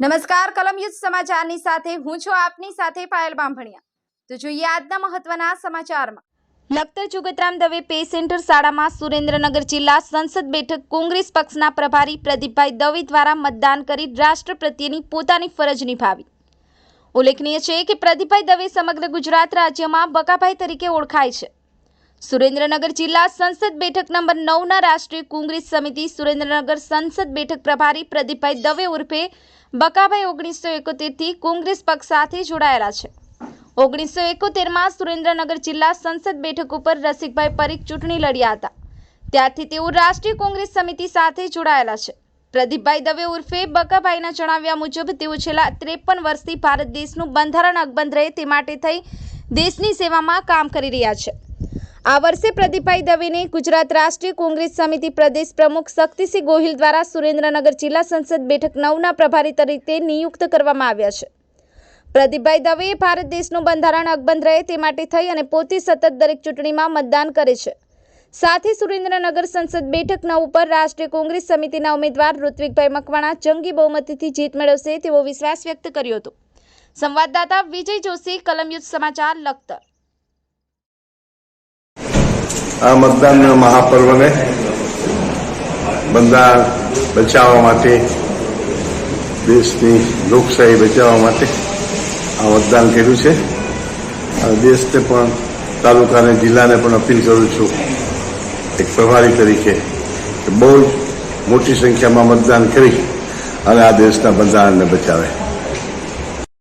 નમસ્કાર, કલમ યુથ સમાચારની સાથે હું છું આપની સાથે પાયલ બાંભણિયા. તો જોઈએ આજના મહત્વના સમાચારમાં. લખતર જુગતરામ દવે પે સેન્ટર શાળામાં સુરેન્દ્રનગર જિલ્લા સંસદ બેઠક કોંગ્રેસ પક્ષના પ્રભારી પ્રદીપભાઈ દવે દ્વારા મતદાન કરી રાષ્ટ્ર પ્રત્યેની પોતાની ફરજ નિભાવી. ઉલ્લેખનીય છે કે પ્રદીપભાઈ દવે સમગ્ર ગુજરાત રાજ્યમાં બકાભાઈ તરીકે ઓળખાય છે. સુરેન્દ્રનગર જિલ્લા સંસદ બેઠક નંબર નવના રાષ્ટ્રીય કોંગ્રેસ સમિતિ સુરેન્દ્રનગર સંસદ બેઠક પ્રભારી પ્રદીપભાઈ દવે ઉર્ફે બકાભાઈ ઓગણીસો એકોતેરથી કોંગ્રેસ પક્ષ સાથે જોડાયેલા છે. ઓગણીસો એકોતેરમાં સુરેન્દ્રનગર જિલ્લા સંસદ બેઠક ઉપર રસિકભાઈ પરીખ ચૂંટણી લડ્યા હતા. ત્યારથી તેઓ રાષ્ટ્રીય કોંગ્રેસ સમિતિ સાથે જોડાયેલા છે. પ્રદીપભાઈ દવે ઉર્ફે બકાભાઈના જણાવ્યા મુજબ તેઓ છેલ્લા ત્રેપન વર્ષથી ભારત દેશનું બંધારણ અકબંધ રહે તે માટે થઈ દેશની સેવામાં કામ કરી રહ્યા છે. આ વર્ષે પ્રદીપભાઈ દવેને ગુજરાત રાષ્ટ્રીય કોંગ્રેસ સમિતિ પ્રદેશ પ્રમુખ શક્તિસિંહ ગોહિલ દ્વારા સુરેન્દ્રનગર જિલ્લા સંસદ બેઠક નવના પ્રભારી તરીકે નિયુક્ત કરવામાં આવ્યા છે. પ્રદીપભાઈ દવેએ ભારત દેશનું બંધારણ અકબંધ રહે તે માટે થઈ અને પોતે સતત દરેક ચૂંટણીમાં મતદાન કરે છે. સાથે સુરેન્દ્રનગર સંસદ બેઠક નવ ઉપર રાષ્ટ્રીય કોંગ્રેસ સમિતિના ઉમેદવાર ઋત્વિકભાઈ મકવાણા જંગી બહુમતીથી જીત મેળવશે તેવો વિશ્વાસ વ્યક્ત કર્યો હતો. સંવાદદાતા વિજય જોશી કલમયુદ્ધ સમાચાર, લખતર. આ મતદાન મહાપર્વને બંધારણ બચાવવા માટે, દેશની લોકશાહી બચાવવા માટે આ મતદાન કર્યું છે. દેશને પણ તાલુકાને જિલ્લાને પણ અપીલ કરું છું, એક પ્રભારી તરીકે બહુ મોટી સંખ્યામાં મતદાન કરી અને આ દેશના બંધારણને બચાવે.